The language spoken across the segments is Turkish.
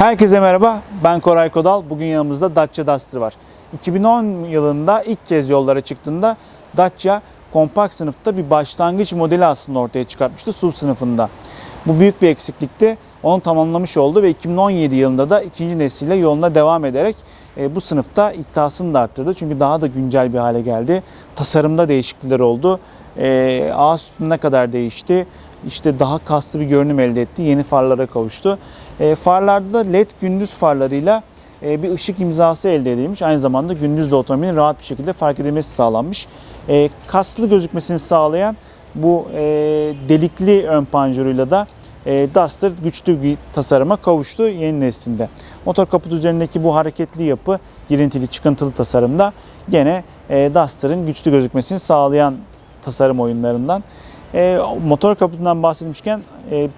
Herkese merhaba, ben Koray Kodal. Bugün yanımızda Dacia Duster var. 2010 yılında ilk kez yollara çıktığında Dacia kompakt sınıfta bir başlangıç modeli aslında ortaya çıkartmıştı SUV sınıfında. Bu büyük bir eksiklikti. Onu tamamlamış oldu ve 2017 yılında da ikinci nesille yoluna devam ederek e, bu sınıfta iddiasını da arttırdı. Çünkü daha da güncel bir hale geldi. Tasarımda değişiklikler oldu. E, ağız sütununa kadar değişti. İşte daha kaslı bir görünüm elde etti. Yeni farlara kavuştu. E, farlarda da LED gündüz farlarıyla e, bir ışık imzası elde edilmiş. Aynı zamanda gündüz de otomobilin rahat bir şekilde fark edilmesi sağlanmış. E, kaslı gözükmesini sağlayan bu e, delikli ön panjuruyla da e, Duster güçlü bir tasarıma kavuştu yeni neslinde. Motor kaput üzerindeki bu hareketli yapı, girintili çıkıntılı tasarımda gene e, Duster'ın güçlü gözükmesini sağlayan tasarım oyunlarından. Motor kaputundan bahsetmişken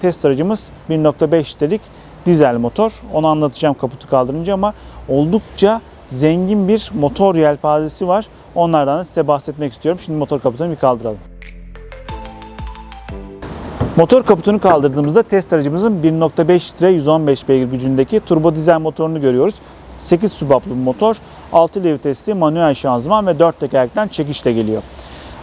test aracımız 1.5 litrelik dizel motor. Onu anlatacağım kaputu kaldırınca ama oldukça zengin bir motor yelpazesi var. Onlardan da size bahsetmek istiyorum. Şimdi motor kaputunu bir kaldıralım. Motor kaputunu kaldırdığımızda test aracımızın 1.5 litre 115 beygir gücündeki turbo dizel motorunu görüyoruz. 8 subaplı bir motor, 6 ileri vitesli manuel şanzıman ve 4 tekerlekten çekişle geliyor.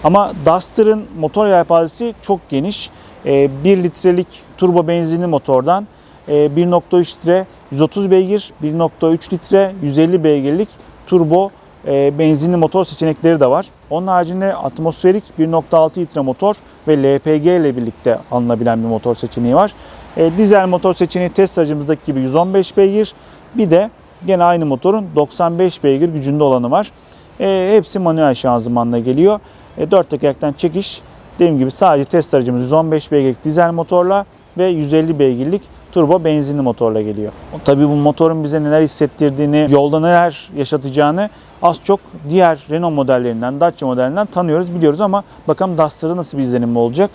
Ama Duster'ın motor yelpazesi çok geniş. 1 litrelik turbo benzinli motordan 1.3 litre 130 beygir, 1.3 litre 150 beygirlik turbo e, benzinli motor seçenekleri de var. Onun haricinde atmosferik 1.6 litre motor ve LPG ile birlikte alınabilen bir motor seçeneği var. E, dizel motor seçeneği test aracımızdaki gibi 115 beygir. Bir de gene aynı motorun 95 beygir gücünde olanı var. E, hepsi manuel şanzımanla geliyor. E, 4 tekerlekten çekiş dediğim gibi sadece test aracımız 115 beygirlik dizel motorla ve 150 beygirlik turbo benzinli motorla geliyor. Tabii bu motorun bize neler hissettirdiğini, yolda neler yaşatacağını az çok diğer Renault modellerinden, Dacia modellerinden tanıyoruz, biliyoruz ama bakalım Duster'da nasıl bir izlenim olacak.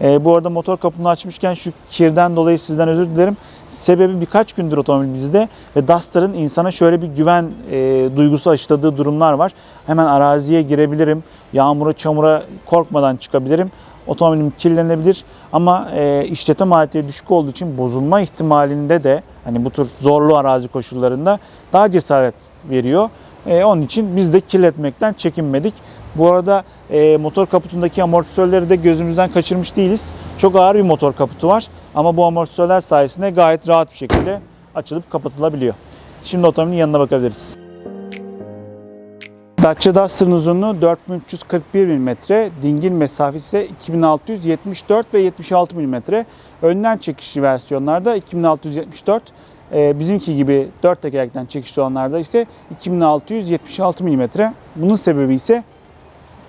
Ee, bu arada motor kapını açmışken şu kirden dolayı sizden özür dilerim. Sebebi birkaç gündür otomobil bizde ve Duster'ın insana şöyle bir güven e, duygusu aşıladığı durumlar var. Hemen araziye girebilirim, yağmura, çamura korkmadan çıkabilirim otomobilim kirlenebilir ama e, işletme maliyetleri düşük olduğu için bozulma ihtimalinde de hani bu tür zorlu arazi koşullarında daha cesaret veriyor. E, onun için biz de kirletmekten çekinmedik. Bu arada e, motor kaputundaki amortisörleri de gözümüzden kaçırmış değiliz. Çok ağır bir motor kaputu var ama bu amortisörler sayesinde gayet rahat bir şekilde açılıp kapatılabiliyor. Şimdi otomobilin yanına bakabiliriz. Dacia Duster'ın uzunluğu 4341 mm, dingil mesafesi ise 2674 ve 76 mm. Önden çekişli versiyonlarda 2674, e, bizimki gibi 4 tekerlekten çekişli olanlarda ise 2676 mm. Bunun sebebi ise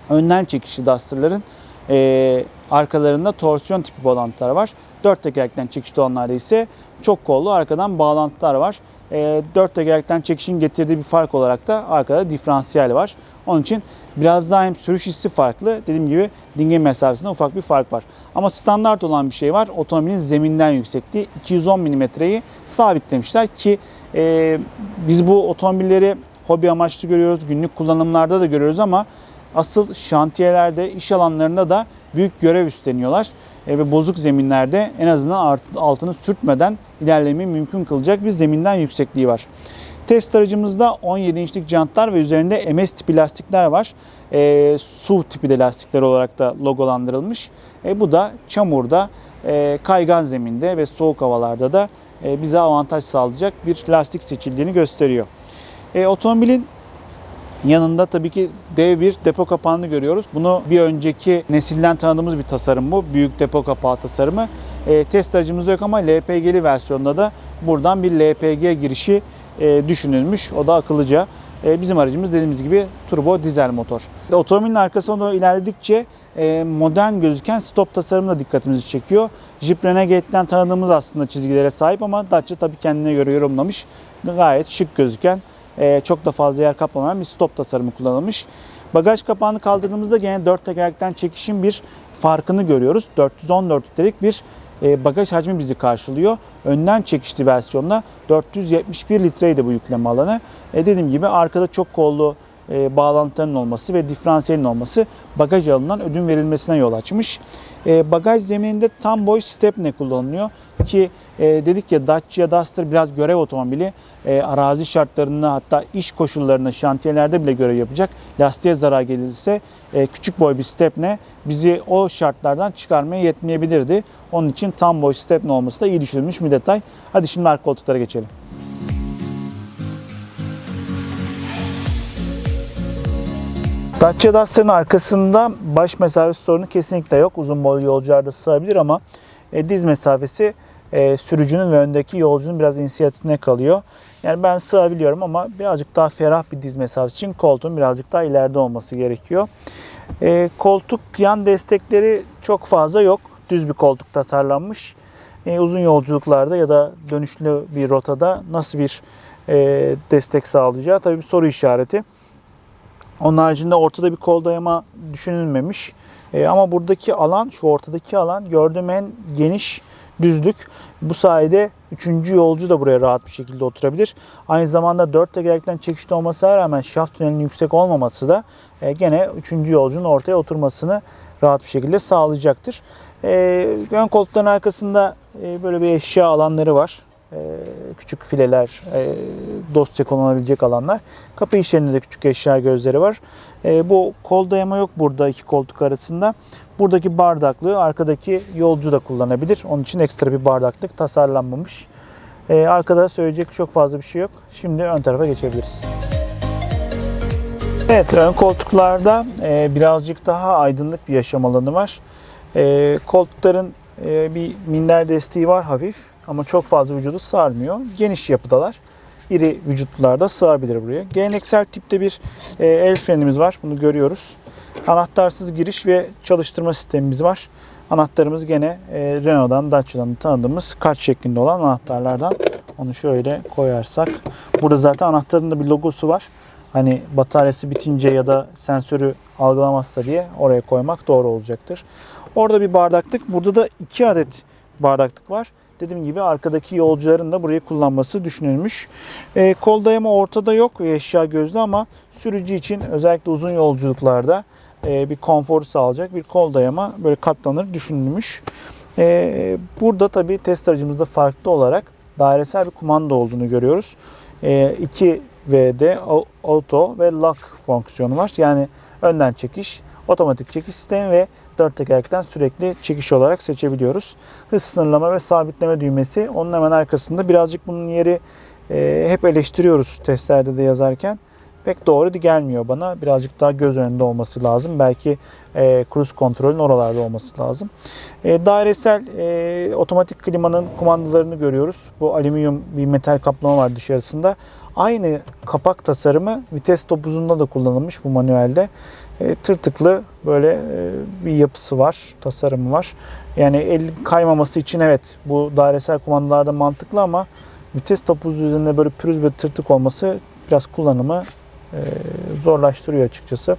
önden çekişli Duster'ların e, arkalarında torsiyon tipi bağlantılar var. 4 tekerlekten çekişli olanlarda ise çok kollu arkadan bağlantılar var. E, 4 tekerlekten çekişin getirdiği bir fark olarak da arkada diferansiyel var. Onun için biraz daha hem sürüş hissi farklı. Dediğim gibi dingil mesafesinde ufak bir fark var. Ama standart olan bir şey var. Otomobilin zeminden yüksekliği 210 mm'yi sabitlemişler ki e, biz bu otomobilleri hobi amaçlı görüyoruz. Günlük kullanımlarda da görüyoruz ama asıl şantiyelerde, iş alanlarında da büyük görev üstleniyorlar. E, ve bozuk zeminlerde en azından altını sürtmeden ilerlemeyi mümkün kılacak bir zeminden yüksekliği var. Test aracımızda 17 inçlik jantlar ve üzerinde MS tipi lastikler var. E, SUV tipi de lastikler olarak da logolandırılmış. E, bu da çamurda, e, kaygan zeminde ve soğuk havalarda da e, bize avantaj sağlayacak bir lastik seçildiğini gösteriyor. E, otomobilin Yanında tabii ki dev bir depo kapağını görüyoruz. Bunu bir önceki nesilden tanıdığımız bir tasarım bu. Büyük depo kapağı tasarımı. E, test aracımızda yok ama LPG'li versiyonda da buradan bir LPG girişi e, düşünülmüş. O da akıllıca. E, bizim aracımız dediğimiz gibi turbo dizel motor. Otomobilin arkasına doğru ilerledikçe e, modern gözüken stop tasarımı da dikkatimizi çekiyor. Jeep Renegade'den tanıdığımız aslında çizgilere sahip ama Dacia tabii kendine göre yorumlamış. Gayet şık gözüken e, çok da fazla yer kaplamayan bir stop tasarımı kullanılmış. Bagaj kapağını kaldırdığımızda gene 4 tekerlekten çekişin bir farkını görüyoruz. 414 litrelik bir e, bagaj hacmi bizi karşılıyor. Önden çekişli versiyonda 471 litreydi bu yükleme alanı. E dediğim gibi arkada çok kollu e, bağlantılarının olması ve diferansiyelin olması bagaj alanından ödün verilmesine yol açmış. E, bagaj zemininde tam boy stepne kullanılıyor ki e, dedik ya Dacia Duster biraz görev otomobili e, arazi şartlarında hatta iş koşullarında şantiyelerde bile görev yapacak. Lastiğe zarar gelirse e, küçük boy bir stepne bizi o şartlardan çıkarmaya yetmeyebilirdi. Onun için tam boy stepne olması da iyi düşünülmüş bir detay. Hadi şimdi arka koltuklara geçelim. Dacia Duster'ın arkasında baş mesafesi sorunu kesinlikle yok. Uzun boylu yolcular da sığabilir ama e, diz mesafesi e, sürücünün ve öndeki yolcunun biraz inisiyatifine kalıyor. Yani ben sığabiliyorum ama birazcık daha ferah bir diz mesafesi için koltuğun birazcık daha ileride olması gerekiyor. E, koltuk yan destekleri çok fazla yok. Düz bir koltuk tasarlanmış. E, uzun yolculuklarda ya da dönüşlü bir rotada nasıl bir e, destek sağlayacağı tabii bir soru işareti. Onun haricinde ortada bir kol dayama düşünülmemiş. E, ama buradaki alan, şu ortadaki alan gördüğüm en geniş düzlük. Bu sayede üçüncü yolcu da buraya rahat bir şekilde oturabilir. Aynı zamanda dört tekerlekten çekişli olmasına rağmen şaft tünelinin yüksek olmaması da e, gene üçüncü yolcunun ortaya oturmasını rahat bir şekilde sağlayacaktır. E, ön koltukların arkasında e, böyle bir eşya alanları var. E, küçük fileler, e, dosya konulabilecek alanlar. Kapı işlerinde de küçük eşya gözleri var. E, bu kol dayama yok burada iki koltuk arasında. Buradaki bardaklığı arkadaki yolcu da kullanabilir. Onun için ekstra bir bardaklık tasarlanmamış. Arkada söyleyecek çok fazla bir şey yok. Şimdi ön tarafa geçebiliriz. Evet, ön koltuklarda birazcık daha aydınlık bir yaşam alanı var. Koltukların bir minder desteği var hafif ama çok fazla vücudu sarmıyor. Geniş yapıdalar. İri vücutlular da sığabilir buraya. Geleneksel tipte bir e, el frenimiz var. Bunu görüyoruz. Anahtarsız giriş ve çalıştırma sistemimiz var. Anahtarımız gene e, Renault'dan, Dacia'dan tanıdığımız kart şeklinde olan anahtarlardan. Onu şöyle koyarsak. Burada zaten anahtarın da bir logosu var. Hani bataryası bitince ya da sensörü algılamazsa diye oraya koymak doğru olacaktır. Orada bir bardaklık. Burada da iki adet bardaklık var. Dediğim gibi arkadaki yolcuların da burayı kullanması düşünülmüş. E, kol dayama ortada yok eşya gözlü ama sürücü için özellikle uzun yolculuklarda e, bir konfor sağlayacak bir kol dayama böyle katlanır düşünülmüş. E, burada tabii test aracımızda farklı olarak dairesel bir kumanda olduğunu görüyoruz. E, 2 VD auto ve lock fonksiyonu var. Yani önden çekiş, otomatik çekiş sistemi ve dört tekerlekten sürekli çekiş olarak seçebiliyoruz. Hız sınırlama ve sabitleme düğmesi onun hemen arkasında. Birazcık bunun yeri e, hep eleştiriyoruz testlerde de yazarken. Pek doğru gelmiyor bana. Birazcık daha göz önünde olması lazım. Belki e, cruise kontrolün oralarda olması lazım. E, dairesel e, otomatik klimanın kumandalarını görüyoruz. Bu alüminyum bir metal kaplama var dışarısında. Aynı kapak tasarımı vites topuzunda da kullanılmış bu manuelde. E, tırtıklı böyle e, bir yapısı var, tasarımı var. Yani el kaymaması için evet bu dairesel kumandalarda mantıklı ama vites topuzu üzerinde böyle pürüz ve tırtık olması biraz kullanımı e, zorlaştırıyor açıkçası.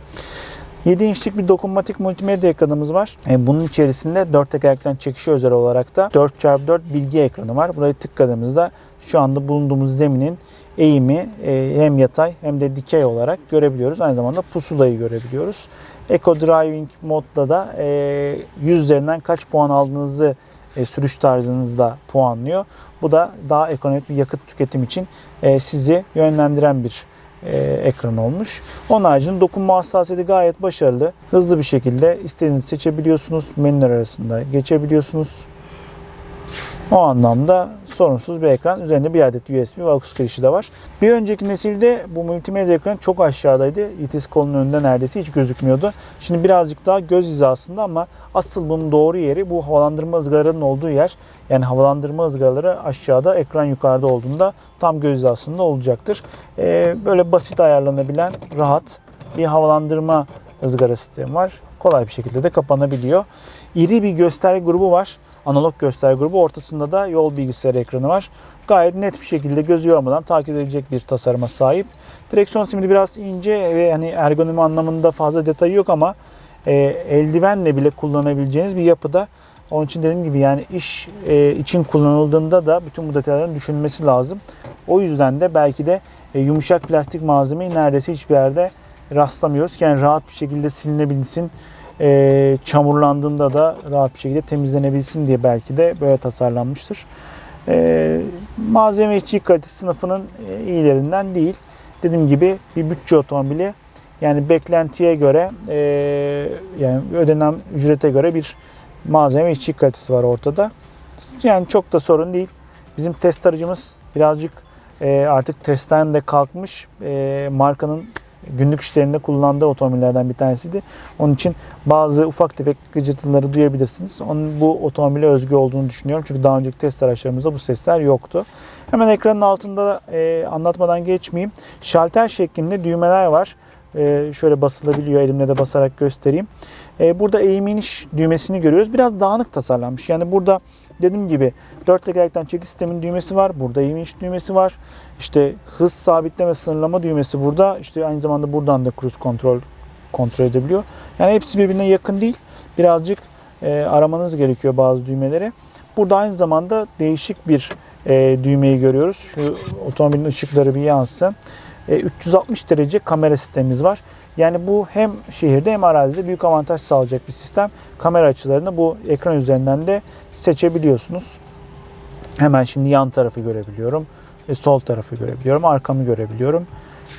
7 inçlik bir dokunmatik multimedya ekranımız var. Bunun içerisinde 4 tekerlekten çekişi özel olarak da 4x4 bilgi ekranı var. Burayı tıkladığımızda şu anda bulunduğumuz zeminin eğimi e, hem yatay hem de dikey olarak görebiliyoruz. Aynı zamanda pusulayı görebiliyoruz. Eco Driving modda da 100 üzerinden kaç puan aldığınızı e, sürüş tarzınızda puanlıyor. Bu da daha ekonomik bir yakıt tüketim için e, sizi yönlendiren bir ekran olmuş. Onun haricinde dokunma hassasiyeti gayet başarılı. Hızlı bir şekilde istediğinizi seçebiliyorsunuz. Menüler arasında geçebiliyorsunuz. O anlamda sorunsuz bir ekran. Üzerinde bir adet USB ve AUX girişi de var. Bir önceki nesilde bu multimedya ekranı çok aşağıdaydı. İtiz kolunun önünde neredeyse hiç gözükmüyordu. Şimdi birazcık daha göz hizasında ama asıl bunun doğru yeri bu havalandırma ızgaralarının olduğu yer. Yani havalandırma ızgaraları aşağıda, ekran yukarıda olduğunda tam göz hizasında olacaktır. Ee, böyle basit ayarlanabilen, rahat bir havalandırma ızgara sistemi var. Kolay bir şekilde de kapanabiliyor. İri bir gösterge grubu var analog gösterge grubu. Ortasında da yol bilgisayarı ekranı var. Gayet net bir şekilde gözü yormadan takip edilecek bir tasarıma sahip. Direksiyon simidi biraz ince ve hani ergonomi anlamında fazla detayı yok ama e, eldivenle bile kullanabileceğiniz bir yapıda. Onun için dediğim gibi yani iş e, için kullanıldığında da bütün bu detayların düşünülmesi lazım. O yüzden de belki de e, yumuşak plastik malzemeyi neredeyse hiçbir yerde rastlamıyoruz yani rahat bir şekilde silinebilsin. E, çamurlandığında da rahat bir şekilde temizlenebilsin diye belki de böyle tasarlanmıştır. E, malzeme işçilik kalitesi sınıfının e, iyilerinden değil. Dediğim gibi bir bütçe otomobili yani beklentiye göre e, yani ödenen ücrete göre bir malzeme işçilik kalitesi var ortada. Yani çok da sorun değil. Bizim test aracımız birazcık e, artık testten de kalkmış e, markanın günlük işlerinde kullandığı otomobillerden bir tanesiydi. Onun için bazı ufak tefek gıcırtıları duyabilirsiniz. Onun bu otomobile özgü olduğunu düşünüyorum. Çünkü daha önceki test araçlarımızda bu sesler yoktu. Hemen ekranın altında e, anlatmadan geçmeyeyim. Şalter şeklinde düğmeler var. E, şöyle basılabiliyor. Elimle de basarak göstereyim. E, burada eğim iniş düğmesini görüyoruz. Biraz dağınık tasarlanmış. Yani burada dediğim gibi dört tekerlekten çekiş sistemin düğmesi var. Burada iniş düğmesi var. İşte hız sabitleme sınırlama düğmesi burada. İşte aynı zamanda buradan da cruise kontrol kontrol edebiliyor. Yani hepsi birbirine yakın değil. Birazcık e, aramanız gerekiyor bazı düğmeleri. Burada aynı zamanda değişik bir e, düğmeyi görüyoruz. Şu otomobilin ışıkları bir yansın. E, 360 derece kamera sistemimiz var. Yani bu hem şehirde hem arazide büyük avantaj sağlayacak bir sistem. Kamera açılarını bu ekran üzerinden de seçebiliyorsunuz. Hemen şimdi yan tarafı görebiliyorum. Sol tarafı görebiliyorum. Arkamı görebiliyorum.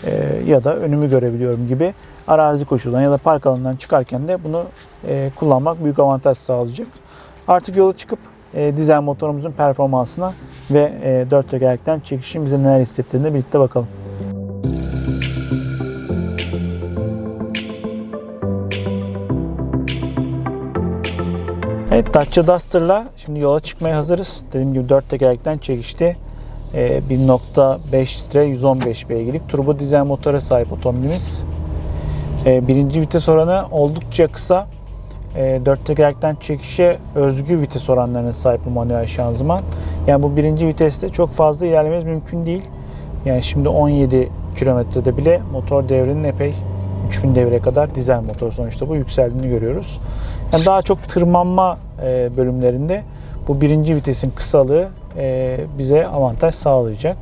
E, ya da önümü görebiliyorum gibi arazi koşullarından ya da park alanından çıkarken de bunu e, kullanmak büyük avantaj sağlayacak. Artık yola çıkıp e, dizel motorumuzun performansına ve e, dört tekerlekten çekişin bize neler hissettirdiğini birlikte bakalım. Evet Dacia Duster'la şimdi yola çıkmaya hazırız. Dediğim gibi 4 tekerlekten çekişti. Ee, 1.5 litre 115 beygirlik turbo dizel motora sahip otomobilimiz. Ee, birinci vites oranı oldukça kısa. Ee, 4 tekerlekten çekişe özgü vites oranlarına sahip bu manuel şanzıman. Yani bu birinci viteste çok fazla ilerlememiz mümkün değil. Yani şimdi 17 kilometrede bile motor devrinin epey 3000 devre kadar dizel motor sonuçta bu yükseldiğini görüyoruz. Yani daha çok tırmanma e, bölümlerinde bu birinci vitesin kısalığı e, bize avantaj sağlayacak.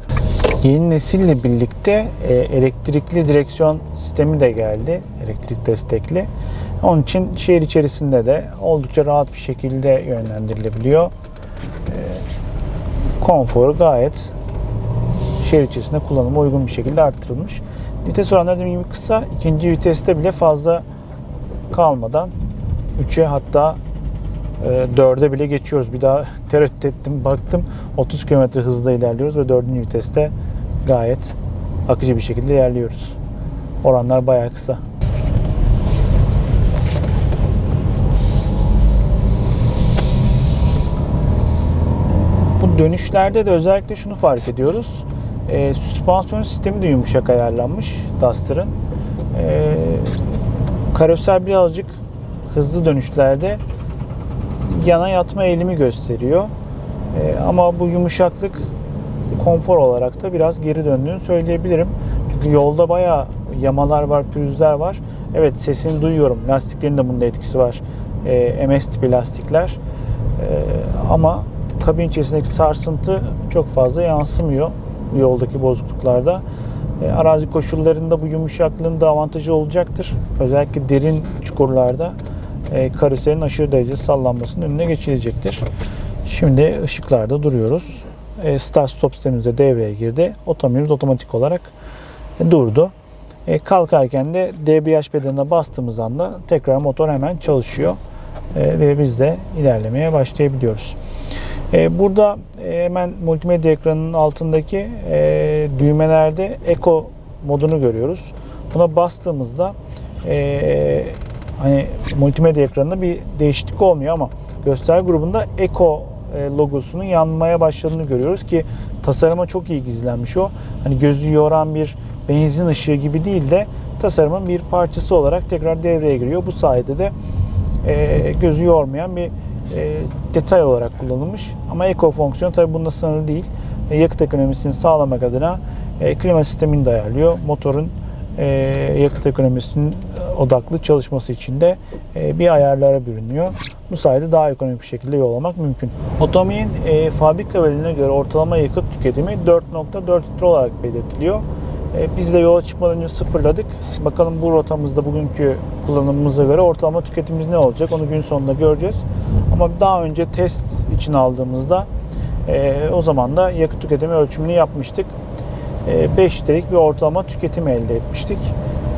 Yeni nesille birlikte e, elektrikli direksiyon sistemi de geldi. Elektrik destekli. Onun için şehir içerisinde de oldukça rahat bir şekilde yönlendirilebiliyor. Konforu gayet şehir içerisinde kullanıma uygun bir şekilde arttırılmış. Vites oranları dediğim gibi kısa. İkinci viteste bile fazla kalmadan 3'e hatta e, 4'e bile geçiyoruz. Bir daha tereddüt ettim, baktım 30 km hızla ilerliyoruz ve 4. viteste gayet akıcı bir şekilde ilerliyoruz. Oranlar bayağı kısa. Bu dönüşlerde de özellikle şunu fark ediyoruz. E, süspansiyon sistemi de yumuşak ayarlanmış Duster'ın. E, karoser birazcık hızlı dönüşlerde yana yatma eğilimi gösteriyor. E, ama bu yumuşaklık konfor olarak da biraz geri döndüğünü söyleyebilirim. Çünkü yolda bayağı yamalar var, pürüzler var. Evet sesini duyuyorum. Lastiklerin de bunda etkisi var. E, MS tipi lastikler. E, ama kabin içerisindeki sarsıntı çok fazla yansımıyor yoldaki bozukluklarda. E, arazi koşullarında bu yumuşaklığın da avantajı olacaktır. Özellikle derin çukurlarda e, karoserin aşırı derece sallanmasının önüne geçilecektir. Şimdi ışıklarda duruyoruz. E, start stop sistemimiz de devreye girdi. Otomobilimiz otomatik olarak e, durdu. E, kalkarken de debriyaj pedalına bastığımız anda tekrar motor hemen çalışıyor. E, ve biz de ilerlemeye başlayabiliyoruz. E, burada e, hemen multimedya ekranının altındaki e, düğmelerde Eco modunu görüyoruz. Buna bastığımızda e, hani multimedya ekranında bir değişiklik olmuyor ama gösterge grubunda Eco logosunun yanmaya başladığını görüyoruz ki tasarıma çok iyi gizlenmiş o. Hani gözü yoran bir benzin ışığı gibi değil de tasarımın bir parçası olarak tekrar devreye giriyor. Bu sayede de gözü yormayan bir e, detay olarak kullanılmış. Ama Eco fonksiyonu tabi bunda sınırlı değil. E, yakıt ekonomisini sağlamak adına e, klima sistemini de ayarlıyor. Motorun e, yakıt ekonomisinin odaklı çalışması için de e, bir ayarlara bürünüyor. Bu sayede daha ekonomik bir şekilde yol almak mümkün. Otomobilin e, fabrika verilerine göre ortalama yakıt tüketimi 4.4 litre olarak belirtiliyor. E, biz de yola çıkmadan önce sıfırladık. Bakalım bu rotamızda bugünkü kullanımımıza göre ortalama tüketimimiz ne olacak onu gün sonunda göreceğiz. Ama daha önce test için aldığımızda e, o zaman da yakıt tüketimi ölçümünü yapmıştık. 5 litrelik bir ortalama tüketim elde etmiştik.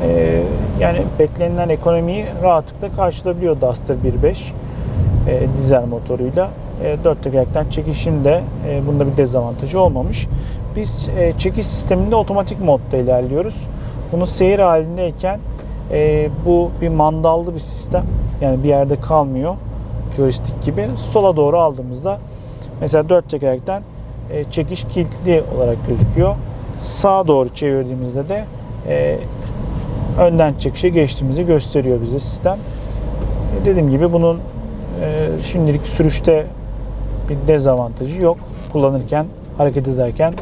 E, yani beklenilen ekonomiyi rahatlıkla karşılayabiliyor Duster 1.5 e, dizel motoruyla. E, 4 tekerlekten çekişin de e, bunda bir dezavantajı olmamış. Biz e, çekiş sisteminde otomatik modda ilerliyoruz. Bunu seyir halindeyken bu bir mandallı bir sistem. Yani bir yerde kalmıyor. Joystick gibi. Sola doğru aldığımızda mesela 4 tekerlekten çekiş kilitli olarak gözüküyor. Sağa doğru çevirdiğimizde de önden çekişe geçtiğimizi gösteriyor bize sistem. E, dediğim gibi bunun şimdilik sürüşte bir dezavantajı yok. Kullanırken, hareket ederken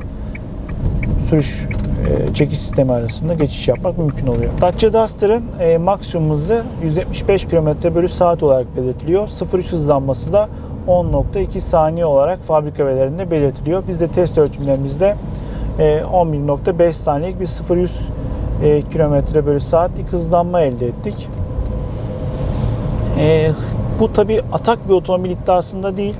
sürüş e, çekiş sistemi arasında geçiş yapmak mümkün oluyor. Dacia Duster'ın e, maksimum hızı 175 km bölü saat olarak belirtiliyor. 0-3 hızlanması da 10.2 saniye olarak fabrika verilerinde belirtiliyor. Biz de test ölçümlerimizde e, 11.5 saniyelik bir 0-100 e, km bölü saatlik hızlanma elde ettik. E, bu tabi atak bir otomobil iddiasında değil.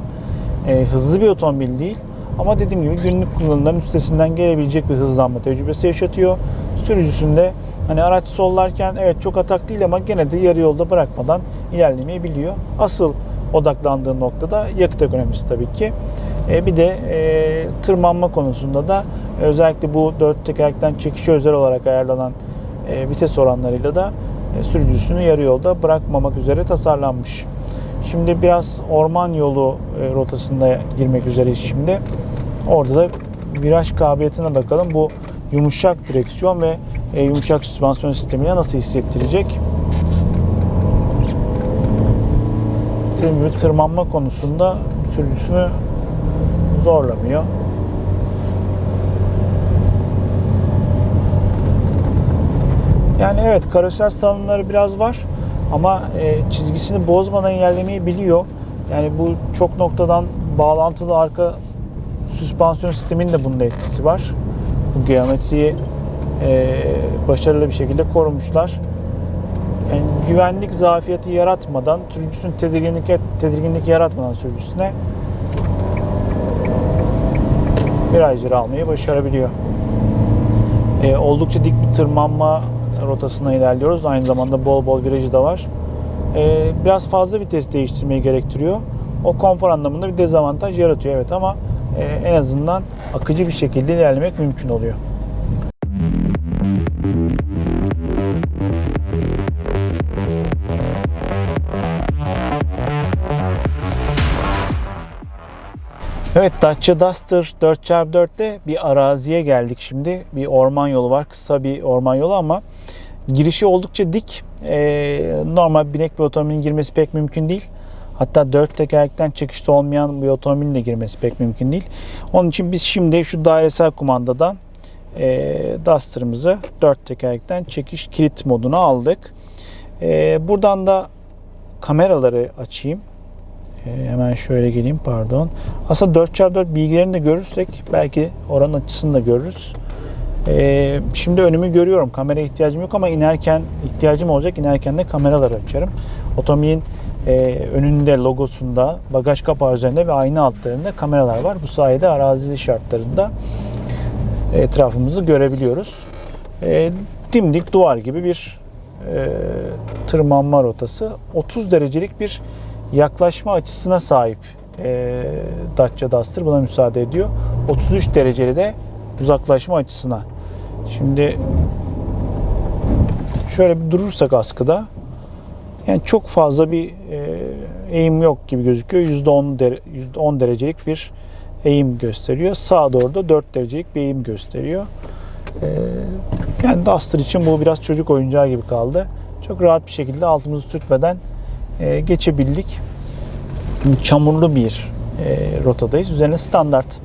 E, hızlı bir otomobil değil. Ama dediğim gibi günlük kullanımların üstesinden gelebilecek bir hızlanma tecrübesi yaşatıyor. Sürücüsünde hani araç sollarken evet çok atak değil ama gene de yarı yolda bırakmadan ilerlemeyi biliyor. Asıl odaklandığı noktada yakıt ekonomisi tabii ki. E, bir de e, tırmanma konusunda da özellikle bu dört tekerlekten çekişe özel olarak ayarlanan e, vites oranlarıyla da e, sürücüsünü yarı yolda bırakmamak üzere tasarlanmış. Şimdi biraz orman yolu e, rotasında girmek üzereyiz şimdi. Orada da viraj kabiliyetine bakalım. Bu yumuşak direksiyon ve e, yumuşak süspansiyon sistemine nasıl hissettirecek? Dediğim gibi tırmanma konusunda sürücüsünü zorlamıyor. Yani evet karoser salınımları biraz var ama e, çizgisini bozmadan ilerlemeyi biliyor. Yani bu çok noktadan bağlantılı arka süspansiyon sisteminin de bunda etkisi var. Bu geometriyi e, başarılı bir şekilde korumuşlar. Yani güvenlik zafiyeti yaratmadan, sürücüsünün tedirginlik, tedirginlik yaratmadan sürücüsüne virajları almayı başarabiliyor. E, oldukça dik bir tırmanma rotasına ilerliyoruz. Aynı zamanda bol bol virajı da var. E, biraz fazla vites değiştirmeyi gerektiriyor. O konfor anlamında bir dezavantaj yaratıyor evet ama e, en azından akıcı bir şekilde ilerlemek mümkün oluyor. Evet Dacia Duster 4x4'te bir araziye geldik şimdi. Bir orman yolu var. Kısa bir orman yolu ama girişi oldukça dik. Ee, normal binek bir otomobilin girmesi pek mümkün değil. Hatta dört tekerlekten çekişte olmayan bir otomobilin de girmesi pek mümkün değil. Onun için biz şimdi şu dairesel kumandadan e, Duster'ımızı dört tekerlekten çekiş kilit moduna aldık. E, buradan da kameraları açayım. E, hemen şöyle geleyim pardon. Aslında 4x4 bilgilerini de görürsek belki oranın açısını da görürüz. E, şimdi önümü görüyorum. Kamera ihtiyacım yok ama inerken ihtiyacım olacak. İnerken de kameraları açarım. Otomobilin e, önünde logosunda, bagaj kapağı üzerinde ve ayna altlarında kameralar var. Bu sayede arazi şartlarında etrafımızı görebiliyoruz. E, dimdik duvar gibi bir e, tırmanma rotası. 30 derecelik bir yaklaşma açısına sahip e, Dacia Duster buna müsaade ediyor. 33 dereceli de uzaklaşma açısına. Şimdi şöyle bir durursak askıda yani çok fazla bir e, eğim yok gibi gözüküyor. %10, dere, %10 derecelik bir eğim gösteriyor. Sağa doğru da 4 derecelik bir eğim gösteriyor. E, yani Duster için bu biraz çocuk oyuncağı gibi kaldı. Çok rahat bir şekilde altımızı sürtmeden e, geçebildik. Çamurlu bir e, rotadayız. Üzerine standart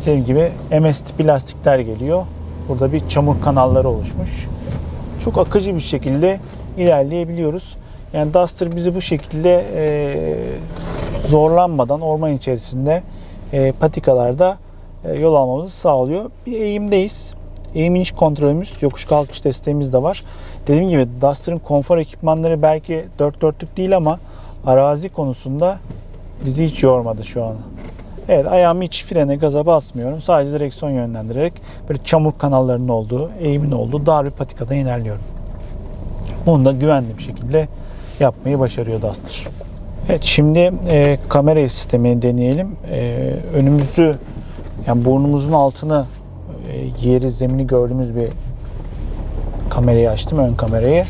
dediğim gibi MS tipi lastikler geliyor. Burada bir çamur kanalları oluşmuş. Çok akıcı bir şekilde ilerleyebiliyoruz. Yani Duster bizi bu şekilde e, zorlanmadan orman içerisinde e, patikalarda e, yol almamızı sağlıyor. Bir eğimdeyiz. eğim iniş kontrolümüz, yokuş kalkış desteğimiz de var. Dediğim gibi Duster'ın konfor ekipmanları belki dört dörtlük değil ama arazi konusunda bizi hiç yormadı şu an. Evet ayağımı hiç frene gaza basmıyorum. Sadece direksiyon yönlendirerek böyle çamur kanallarının olduğu, eğimin olduğu dar bir patikadan ilerliyorum. Bunu da güvenli bir şekilde yapmayı başarıyor Duster. Evet şimdi e, kamera sistemini deneyelim. E, önümüzü yani burnumuzun altını e, yeri zemini gördüğümüz bir kamerayı açtım ön kamerayı.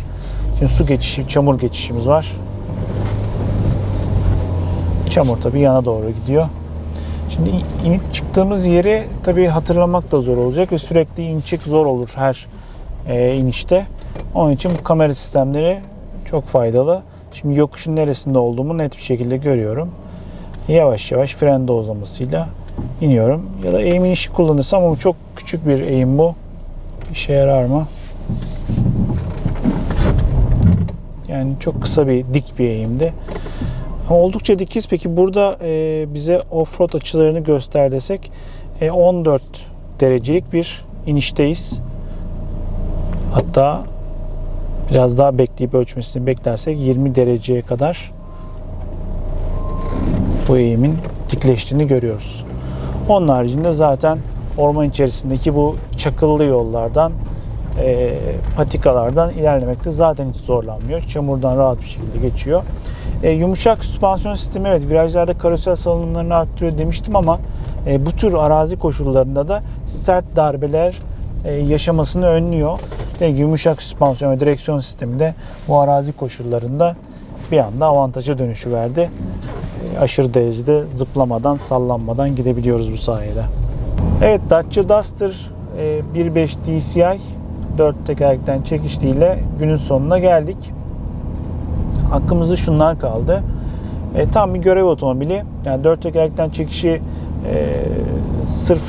Şimdi su geçişi, çamur geçişimiz var. Çamur tabii yana doğru gidiyor. Şimdi inip çıktığımız yeri tabii hatırlamak da zor olacak ve sürekli in çık zor olur her e, inişte. Onun için bu kamera sistemleri çok faydalı. Şimdi yokuşun neresinde olduğumu net bir şekilde görüyorum. Yavaş yavaş fren dozlamasıyla iniyorum. Ya da eğim inişi kullanırsam ama çok küçük bir eğim bu. İşe yarar mı? Yani çok kısa bir dik bir eğimdi. Ama oldukça dikiz. Peki burada e, bize offroad açılarını göster desek e, 14 derecelik bir inişteyiz. Hatta biraz daha bekleyip ölçmesini beklersek 20 dereceye kadar bu eğimin dikleştiğini görüyoruz. Onun haricinde zaten orman içerisindeki bu çakıllı yollardan e, patikalardan ilerlemekte zaten hiç zorlanmıyor. Çamurdan rahat bir şekilde geçiyor. E, yumuşak süspansiyon sistemi evet virajlarda karosel salınımlarını arttırıyor demiştim ama e, bu tür arazi koşullarında da sert darbeler e, yaşamasını önlüyor. Gibi yumuşak süspansiyon ve direksiyon sistemi de bu arazi koşullarında bir anda avantaja dönüşü verdi. E, aşırı derecede zıplamadan, sallanmadan gidebiliyoruz bu sayede. Evet Dacia Duster e, 1.5 DCI 4 tekerlekten çekişliğiyle günün sonuna geldik. Hakkımızda şunlar kaldı. E, tam bir görev otomobili. Yani 4 tekerlekten çekişi e, sırf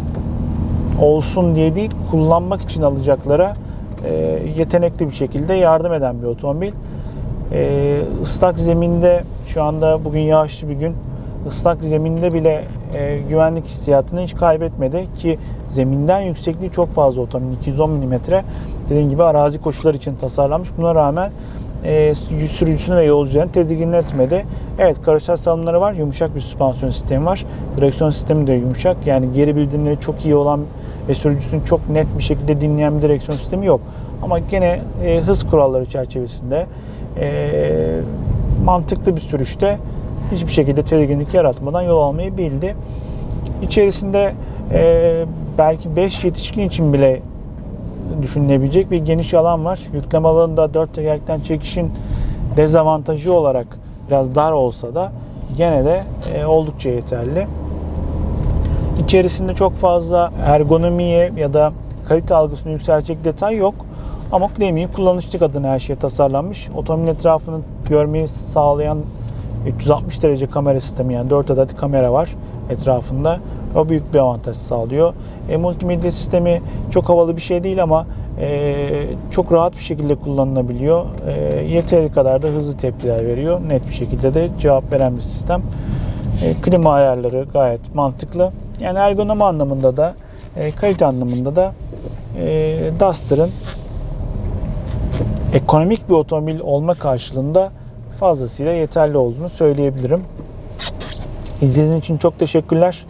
olsun diye değil, kullanmak için alacaklara e, yetenekli bir şekilde yardım eden bir otomobil. E, ıslak zeminde şu anda bugün yağışlı bir gün ıslak zeminde bile e, güvenlik hissiyatını hiç kaybetmedi ki zeminden yüksekliği çok fazla otomobil 210 mm dediğim gibi arazi koşulları için tasarlanmış buna rağmen e, sürücüsünü ve yolcularını tedirgin etmedi. Evet karosel salınımları var. Yumuşak bir süspansiyon sistemi var. Direksiyon sistemi de yumuşak. Yani geri bildirimleri çok iyi olan ve sürücüsünü çok net bir şekilde dinleyen bir direksiyon sistemi yok. Ama gene e, hız kuralları çerçevesinde e, mantıklı bir sürüşte hiçbir şekilde tedirginlik yaratmadan yol almayı bildi. İçerisinde e, belki 5 yetişkin için bile düşünülebilecek bir geniş alan var. Yükleme alanında 4 tekerlekten çekişin dezavantajı olarak biraz dar olsa da gene de e, oldukça yeterli. İçerisinde çok fazla ergonomiye ya da kalite algısını yükseltecek detay yok. Ama claim'i kullanışlık adına her şey tasarlanmış. Otomobil etrafını görmeyi sağlayan 360 derece kamera sistemi yani 4 adet kamera var etrafında. O büyük bir avantaj sağlıyor. E, multimedya sistemi çok havalı bir şey değil ama e, çok rahat bir şekilde kullanılabiliyor. E, yeteri kadar da hızlı tepkiler veriyor. Net bir şekilde de cevap veren bir sistem. E, klima ayarları gayet mantıklı. Yani ergonomi anlamında da e, kalite anlamında da e, Duster'ın ekonomik bir otomobil olma karşılığında fazlasıyla yeterli olduğunu söyleyebilirim. İzlediğiniz için çok teşekkürler.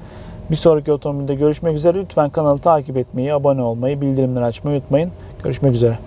Bir sonraki otomobilde görüşmek üzere. Lütfen kanalı takip etmeyi, abone olmayı, bildirimleri açmayı unutmayın. Görüşmek üzere.